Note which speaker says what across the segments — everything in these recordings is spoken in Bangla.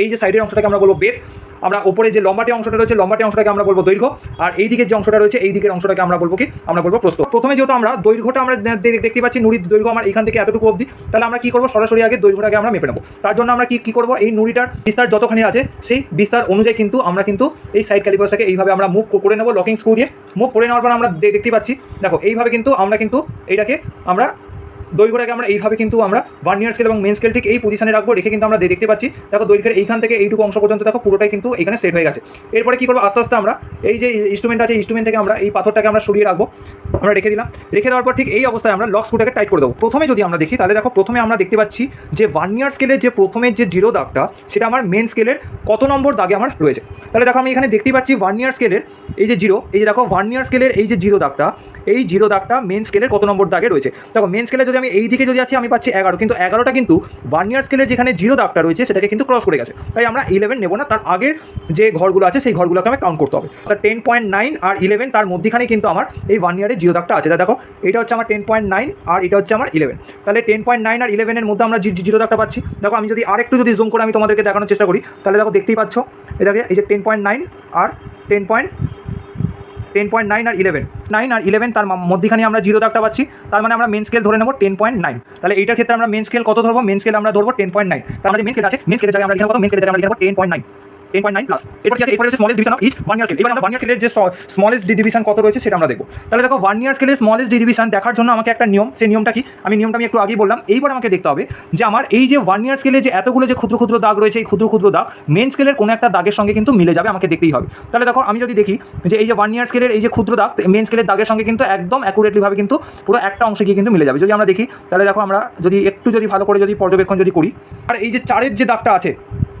Speaker 1: এই যে সাইডের অংশটাকে আমরা বলব বেদ আমরা ওপরে যে লম্বাটে অংশটা রয়েছে, লম্বাটে অংশটাকে আমরা বলব দৈর্ঘ্য, আর এই দিকের যে অংশটা রয়েছে, এই দিকের অংশটাকে আমরা বলব কি, আমরা বলব প্রস্তুত প্রথমে যেহেতু আমরা দৈর্ঘ্যটা আমরা দেখতে পাচ্ছি, নুড়ির দৈর্ঘ্য আমার এখান থেকে এতটুকু অবধি, তাহলে আমরা কি করব? সরাসরি আগে দৈর্ঘ্যটাকে আমরা মেপে নেব। তার জন্য আমরা কি কি করব? এই নুড়িটার বিস্তার যতখানি আছে, সেই বিস্তার অনুযায়ী কিন্তু আমরা কিন্তু এই সাইড ক্যালিপার্সটাকে এইভাবে আমরা মুভ করে নেব লকিং স্ক্রু দিয়ে। মুভ করে নেওয়ার পর আমরা দেখতে পাচ্ছি, দেখো, এইভাবে কিন্তু আমরা কিন্তু এইটাকে আমরা দৈর্ঘ্যটাকে আমরা এইভাবে কিন্তু আমরা ভার্নিয়ার স্কেল এবং মেন স্কেল ঠিক এই পজিশনে রাখব, রেখে কিন্তু আমরা দেখতে পাচ্ছি। দেখো দৈর্ঘ্যের এইখান থেকে এইটুকু অংশ পর্যন্ত দেখো পুরোটাই কিন্তু এখানে সেট হয়ে গেছে। এরপরে কি করব? আস্তে আস্তে আমরা এই যে ইনস্ট্রুমেন্ট আছে ইনস্ট্রুমেন্ট থেকে আমরা এই পাথরটাকে আমরা সরিয়ে রাখব। আমরা রেখে দিলাম। রেখে দেওয়ার পর ঠিক এই অবস্থায় আমরা লক স্ক্রুটাকে টাইট করে দেবো। প্রথমে যদি আমরা দেখি, তাহলে দেখো প্রথমে আমরা দেখতে পাচ্ছি যে ওয়ান ভার্নিয়ার স্কেলের যে প্রথমের যে জিরো দাগটা, সেটা আমার মেন স্কেলের কত নম্বর দাগে আমার রয়েছে। তাহলে দেখো আমি এখানে দেখতে পাচ্ছি ওয়ান ভার্নিয়ার স্কেলের এই যে জিরো এই যে দেখো ওয়ান ভার্নিয়ার স্কেলের এই যে জিরো দাগটা এই জিরো দাগটা মেন স্কেলের কত নম্বর দাগে রয়েছে। দেখো মেন স্কেলে যদি আমি এই দিকে যদি আছি আমি পাচ্ছি এগারো। কিন্তু এগারোটা কিন্তু ভার্নিয়ার স্কেলের যেখানে জিরো দাগটা রয়েছে, সেটাকে কিন্তু ক্রস করে গেছে। তাই আমরা ইলেভেন নেব না। তার আগের যে ঘরগুলো আছে, সেই ঘরগুলোকে আমি কাউন্ট করতে হবে। তার টেন পয়েন্ট নাইন আর ইলেভেন তার মধ্যখানে কিন্তু আমার এই ভার্নিয়ারের জিরো দাগটা আছে। দেখো, এটা হচ্ছে আমার টেন পয়েন্ট নাইন আর এটা হচ্ছে আমার ইলেভেন তাহলে টেন পয়েন্ট নাইন আর ইলেভেনের মধ্যে আমরা জিরো দাগটা পাচ্ছি। দেখো, আমি যদি আরেকটু যদি জুম করে আমি তোমাদেরকে দেখানোর চেষ্টা করি, তাহলে দেখো, দেখতেই পাচ্ছ? এটাকে এই যে টেন পয়েন্ট নাইন আর ten point ten point nine আর ইলেভেন নাইন আর ইলেভেন তার মধ্যেখানে আমরা জিরো দাগটা পাচ্ছি, তার মানে আমরা মেন স্কেল ধরে নেব টেন পয়েন্ট নাইন তাহলে এইটার ক্ষেত্রে আমরা মেন স্কেল কত ধরবো? মেন স্কেল আমরা ধরবো টেন পয়েন্ট নাইন তার মানে মেন স্কেল আছে মেন স্কেলের আমরা লিখে নেব মেন স্কেলের আমরা লিখে ten point nine ten point nine plus division of each scale vernier স্কেলের যে স্মলেস্ট ডিভিশন কত রয়েছে সেটা আমরা দেখব। তাহলে দেখো ভার্নিয়ার স্কেলের স্মলেস্ট ডিভিশন দেখার জন্য আমাকে একটা নিয়ম সেই নিয়মটা কি? আমি নিয়মটা আমি একটু আগেই বললাম। এইবার আমাকে দেখতে হবে যে আমার এই যে ভার্নিয়ার স্কেলে যে এতগুলো যে ক্ষুদ্র ক্ষুদ্র দাগ রয়েছে, এই ক্ষুদ্র ক্ষুদ্র দাগ মেন স্কেলের কোনো একটা দাগের সঙ্গে কিন্তু মিলে যাবে, আমাকে দেখতেই হবে। তাহলে দেখো, আমি যদি দেখি যে এই যে ভার্নিয়ার স্কেলের এই যে ক্ষুদ্র দাগ মেন স্কেলের দাগের সঙ্গে কিন্তু একদম অ্যাকুরেটলিভাবে কিন্তু পুরো একটা অংশে গিয়ে কিন্তু মিলে যাবে। যদি আমরা দেখি, তাহলে দেখো আমরা যদি একটু যদি ভালো করে যদি পর্যবেক্ষণ যদি করি, আর এই যে চারের যে দাগটা আছে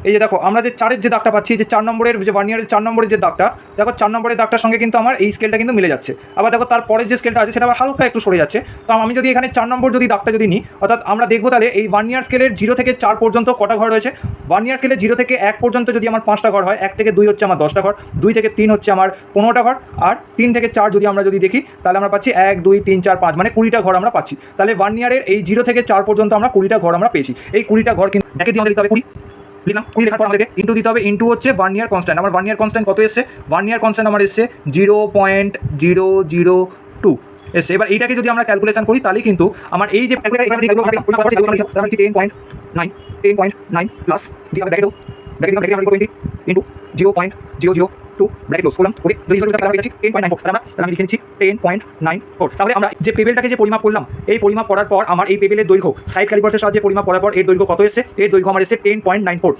Speaker 1: এই যে দেখো, আমরা যে চারের যে দাগটা পাচ্ছি যে চার নম্বরের, যে ভার্নিয়ারের চার নম্বরের যে দাগটা, দেখো চার নম্বরের দাগটার সঙ্গে কিন্তু আমার এই স্কেলটা কিন্তু মিলে যাচ্ছে। আবার দেখো তারপরের যে স্কেলটা আছে, সেটা আবার হালকা একটু সরে যাচ্ছে। তো আমি যদি এখানে চার নম্বর যদি দাগটা যদি নিই, অর্থাৎ আমরা দেখব তাহলে এই ভার্নিয়ার স্কেলের জিরো থেকে চার পর্যন্ত কটা ঘর রয়েছে? ভার্নিয়ার স্কেলের জিরো থেকে এক পর্যন্ত যদি আমার পাঁচটা ঘর হয়, এক থেকে দুই হচ্ছে আমার দশটা ঘর, দুই থেকে তিন হচ্ছে আমার পনেরোটা ঘর, আর তিন থেকে চার যদি আমরা যদি দেখি, তাহলে আমরা পাচ্ছি এক, দুই, তিন, চার, পাঁচ মানে কুড়িটা ঘর আমরা পাচ্ছি। তাহলে ভার্নিয়ারের এই জিরো থেকে চার পর্যন্ত আমরা কুড়িটা ঘর আমরা পেয়েছি। এই কুড়িটা ঘর কিন্তু একে দিয়ে কুড়ি। লিখলাম কুড়ি লেখার পর আমাদেরকে। ইন্টু দিতে হবে। ইন্টু হচ্ছে ওয়ান ইয়ার কনস্ট্যান্ট আমার ওয়ান ইয়ার কনস্ট্যান্ট কত এসছে? ওয়ান ইয়ার কনস্ট্যান্ট আমার এসছে zero point zero zero two এসছে। এবার এইটাকে যদি আমরা ক্যালকুলেশন করি তাহলে কিন্তু আমার এই যে ten point nine ten point nine plus zero point zero zero আমরা আমি টেন পয়েন্ট নাইন ফোর তাহলে আমরা যে যে করলাম, এই পরিমাপ করার পর আমার এই পেবেলের দৈর্ঘ্য সাইড ক্যালিপার্সের সাহায্যে পরিমাপ করার পর এর দৈর্ঘ্য কত এসে এর দৈর্ঘ্য আমার এসে টেন পয়েন্ট নাইন ফোর